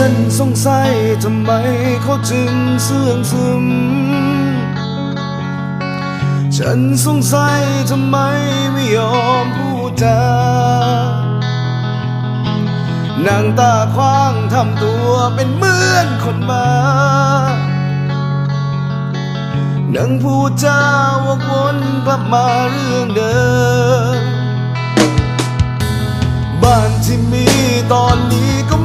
ฉันสงสัยทำไมเขาจึงเสื่องซึม ฉันสงสัยทำไมไม่ยอมพูดจานางตาคว้างทำตัวเป็นเหมือนคนบานังพูดจาวกวนกลับมาเรื่องเดิม บ้านที่มีตอนนี้ก็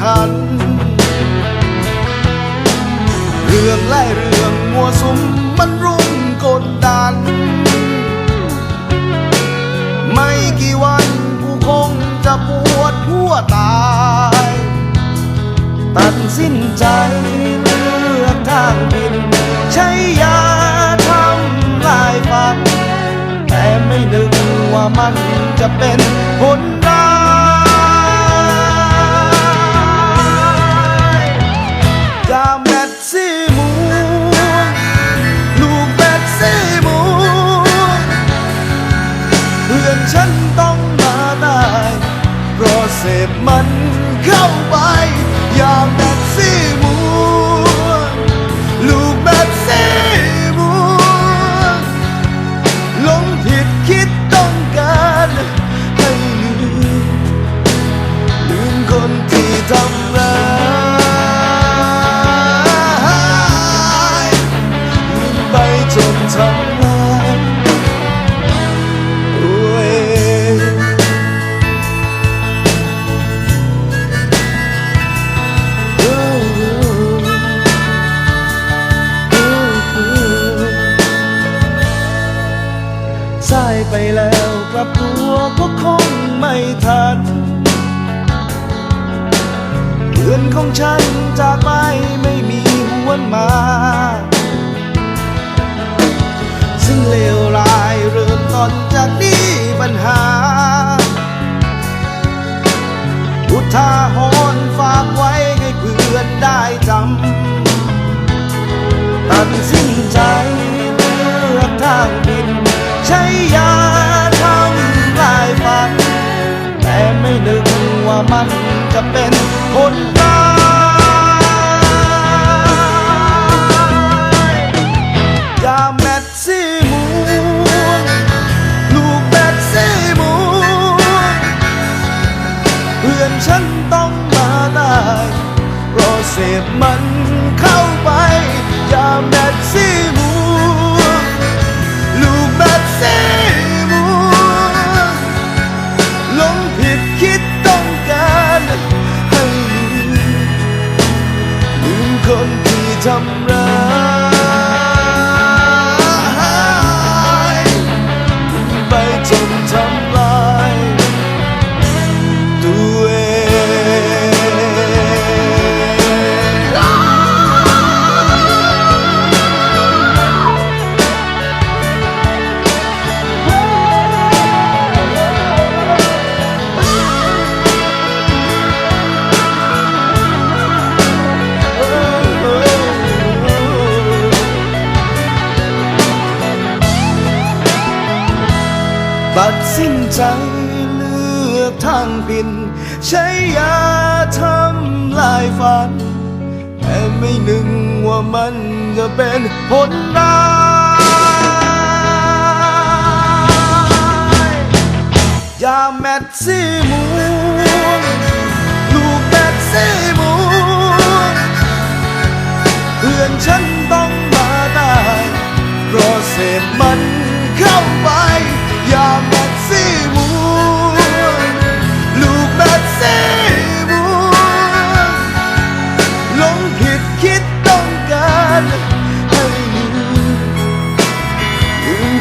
ทัน เรื่องไล่เรื่องมัวสุมมันรุมกดดัน ไม่กี่วันกูคงจะปวดหัวตาย ตัดสินใจเลือกทางผิดใช้ยาทำลายฝัน แต่ไม่นึกว่ามันจะเป็นำร้ายลืมไปจนทำลายตัวเองสายไปแล้วกลับตัวก็คงไม่ทัน พื่อนของฉันจากไปไม่มีหวนมา ซึ่งเลวร้ายเริ่มต้นจากนี้ปัญหา อุทาหรณ์ฝากไว้ให้เพื่อนได้จำตัดสินใจเลือกทางผิดใช้ยาทำลายฝันแต่ไม่นึกว่ามันจะเป็นผล นที่ทำร้าย ตัดสินใจเลือกทางผิดใช้ยาทำลายฝัน แต่ไม่นึกว่ามันจะเป็นผลร้ายยาแมดซี่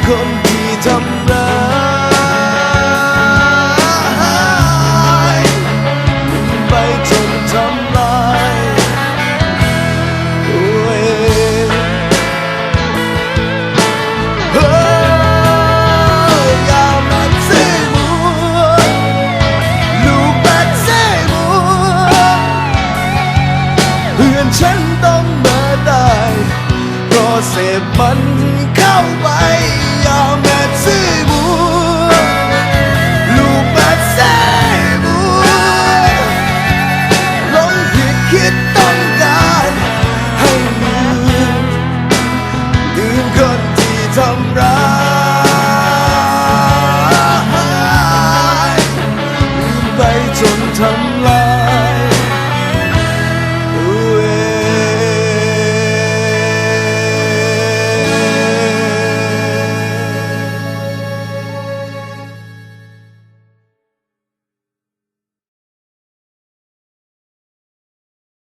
คนที่ทำร้าย